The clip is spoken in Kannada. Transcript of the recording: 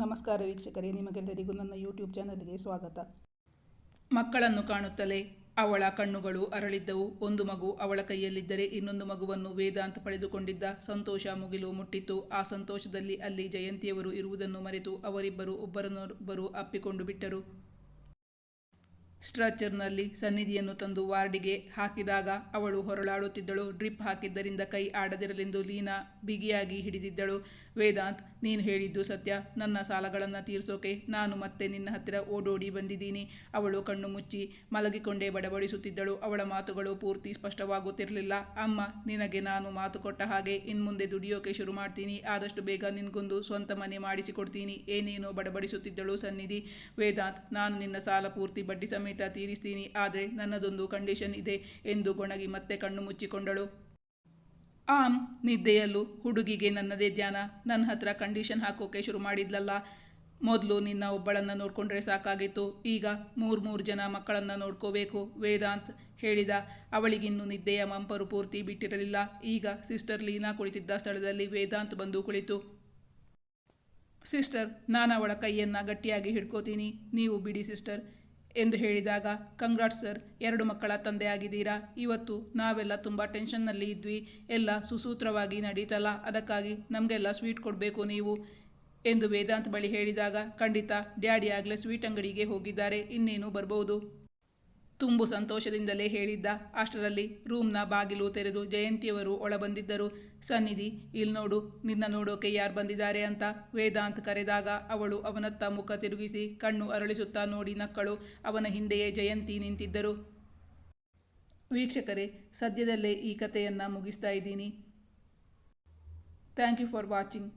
ನಮಸ್ಕಾರ ವೀಕ್ಷಕರೇ, ನಿಮಗೆಲ್ಲರಿಗೂ ನನ್ನ ಯೂಟ್ಯೂಬ್ ಚಾನಲ್ಗೆ ಸ್ವಾಗತ. ಮಕ್ಕಳನ್ನು ಕಾಣುತ್ತಲೇ ಅವಳ ಕಣ್ಣುಗಳು ಅರಳಿದ್ದವು. ಒಂದು ಮಗು ಅವಳ ಕೈಯಲ್ಲಿದ್ದರೆ ಇನ್ನೊಂದು ಮಗುವನ್ನು ವೇದಾಂತ್ ಪಡೆದುಕೊಂಡಿದ್ದ ಸಂತೋಷ ಮುಗಿಲು ಮುಟ್ಟಿತ್ತು ಆ ಸಂತೋಷದಲ್ಲಿ ಅಲ್ಲಿ ಜಯಂತಿಯವರು ಇರುವುದನ್ನು ಮರೆತು ಅವರಿಬ್ಬರು ಒಬ್ಬರನ್ನೊಬ್ಬರು ಅಪ್ಪಿಕೊಂಡು ಬಿಟ್ಟರು. ಸ್ಟ್ರಚರ್ನಲ್ಲಿ ಸನ್ನಿಧಿಯನ್ನು ತಂದು ವಾರ್ಡಿಗೆ ಹಾಕಿದಾಗ ಅವಳು ಹೊರಳಾಡುತ್ತಿದ್ದಳು. ಡ್ರಿಪ್ ಹಾಕಿದ್ದರಿಂದ ಕೈ ಆಡದಿರಲೆಂದು ಲೀನಾ ಬಿಗಿಯಾಗಿ ಹಿಡಿದಿದ್ದಳು. ವೇದಾಂತ್, ನೀನು ಹೇಳಿದ್ದು ಸತ್ಯ. ನನ್ನ ಸಾಲಗಳನ್ನು ತೀರಿಸೋಕೆ ನಾನು ಮತ್ತೆ ನಿನ್ನ ಹತ್ತಿರ ಓಡೋಡಿ ಬಂದಿದ್ದೀನಿ. ಅವಳು ಕಣ್ಣು ಮುಚ್ಚಿ ಮಲಗಿಕೊಂಡೇ ಬಡಬಡಿಸುತ್ತಿದ್ದಳು ಅವಳ ಮಾತುಗಳು ಪೂರ್ತಿ ಸ್ಪಷ್ಟವಾಗುತ್ತಿರಲಿಲ್ಲ. ಅಮ್ಮ, ನಿನಗೆ ನಾನು ಮಾತು ಕೊಟ್ಟ ಹಾಗೆ ಇನ್ಮುಂದೆ ದುಡಿಯೋಕೆ ಶುರು ಮಾಡ್ತೀನಿ. ಆದಷ್ಟು ಬೇಗ ನಿನ್ಗೊಂದು ಸ್ವಂತ ಮನೆ ಮಾಡಿಸಿಕೊಡ್ತೀನಿ. ಏನೇನೋ ಬಡಬಡಿಸುತ್ತಿದ್ದಳು ಸನ್ನಿಧಿ. ವೇದಾಂತ್, ನಾನು ನಿನ್ನ ಸಾಲ ಪೂರ್ತಿ ಬಡ್ಡಿ ಸಮೇತ ತೀರಿಸ್ತೀನಿ, ಆದರೆ ನನ್ನದೊಂದು ಕಂಡೀಷನ್ ಇದೆ ಎಂದು ಗೊಣಗಿ ಮತ್ತೆ ಕಣ್ಣು ಮುಚ್ಚಿಕೊಂಡಳು. ಆಮ್, ನಿದ್ದೆಯಲ್ಲೂ ಹುಡುಗಿಗೆ ನನ್ನದೇ ಧ್ಯಾನ. ನನ್ನ ಹತ್ರ ಕಂಡೀಷನ್ ಹಾಕೋಕೆ ಶುರು ಮಾಡಿದ್ಲಲ್ಲ. ಮೊದಲು ನಿನ್ನ ಒಬ್ಬಳನ್ನು ನೋಡ್ಕೊಂಡ್ರೆ ಸಾಕಾಗಿತ್ತು. ಈಗ ಮೂರು ಮೂರು ಜನ ಮಕ್ಕಳನ್ನು ನೋಡ್ಕೋಬೇಕು, ವೇದಾಂತ್ ಹೇಳಿದ. ಅವಳಿಗಿನ್ನು ನಿದ್ದೆಯ ಮಂಪರು ಪೂರ್ತಿ ಬಿಟ್ಟಿರಲಿಲ್ಲ. ಈಗ ಸಿಸ್ಟರ್ ಲೀನಾ ಕುಳಿತಿದ್ದ ಸ್ಥಳದಲ್ಲಿ ವೇದಾಂತ್ ಬಂದು ಕುಳಿತು. ಸಿಸ್ಟರ್, ನಾನು ಅವಳ ಕೈಯನ್ನು ಗಟ್ಟಿಯಾಗಿ ಹಿಡ್ಕೋತೀನಿ. ನೀವು ಬಿಡಿ, ಸಿಸ್ಟರ್. ಎಂದು ಹೇಳಿದಾಗ, ಕಂಗ್ರಾಟ್ ಸರ್, ಎರಡು ಮಕ್ಕಳ ತಂದೆ ಆಗಿದ್ದೀರಾ ಇವತ್ತು ನಾವೆಲ್ಲ ತುಂಬ ಟೆನ್ಷನ್ನಲ್ಲಿ ಇದ್ವಿ. ಎಲ್ಲ ಸುಸೂತ್ರವಾಗಿ ನಡೀತಲ್ಲ, ಅದಕ್ಕಾಗಿ ನಮಗೆಲ್ಲ ಸ್ವೀಟ್ ಕೊಡಬೇಕು ನೀವು ಎಂದು ವೇದಾಂತ್ ಬಳಿ ಹೇಳಿದಾಗ, ಖಂಡಿತ, ಡ್ಯಾಡಿ ಆಗಲೇ ಸ್ವೀಟ್ ಅಂಗಡಿಗೆ ಹೋಗಿದ್ದಾರೆ. ಇನ್ನೇನು ಬರ್ಬೋದು? ತುಂಬು ಸಂತೋಷದಿಂದಲೇ ಹೇಳಿದ್ದ. ಅಷ್ಟರಲ್ಲಿ ರೂಮ್ನ ಬಾಗಿಲು ತೆರೆದು ಜಯಂತಿಯವರು ಒಳಬಂದಿದ್ದರು. ಸನ್ನಿಧಿ ಇಲ್ಲಿ ನೋಡು, ನಿನ್ನ ನೋಡೋಕೆ ಯಾರು ಬಂದಿದ್ದಾರೆ ಅಂತ? ವೇದಾಂತ್ ಕರೆದಾಗ ಅವಳು ಅವನತ್ತ ಮುಖ ತಿರುಗಿಸಿ ಕಣ್ಣು ಅರಳಿಸುತ್ತಾ ನೋಡಿ ನಕ್ಕಳು ಅವನ ಹಿಂದೆಯೇ ಜಯಂತಿ ನಿಂತಿದ್ದರು. ವೀಕ್ಷಕರೇ, ಸದ್ಯದಲ್ಲೇ ಈ ಕಥೆಯನ್ನು ಮುಗಿಸ್ತಾ ಇದ್ದೀನಿ. Thank you for watching.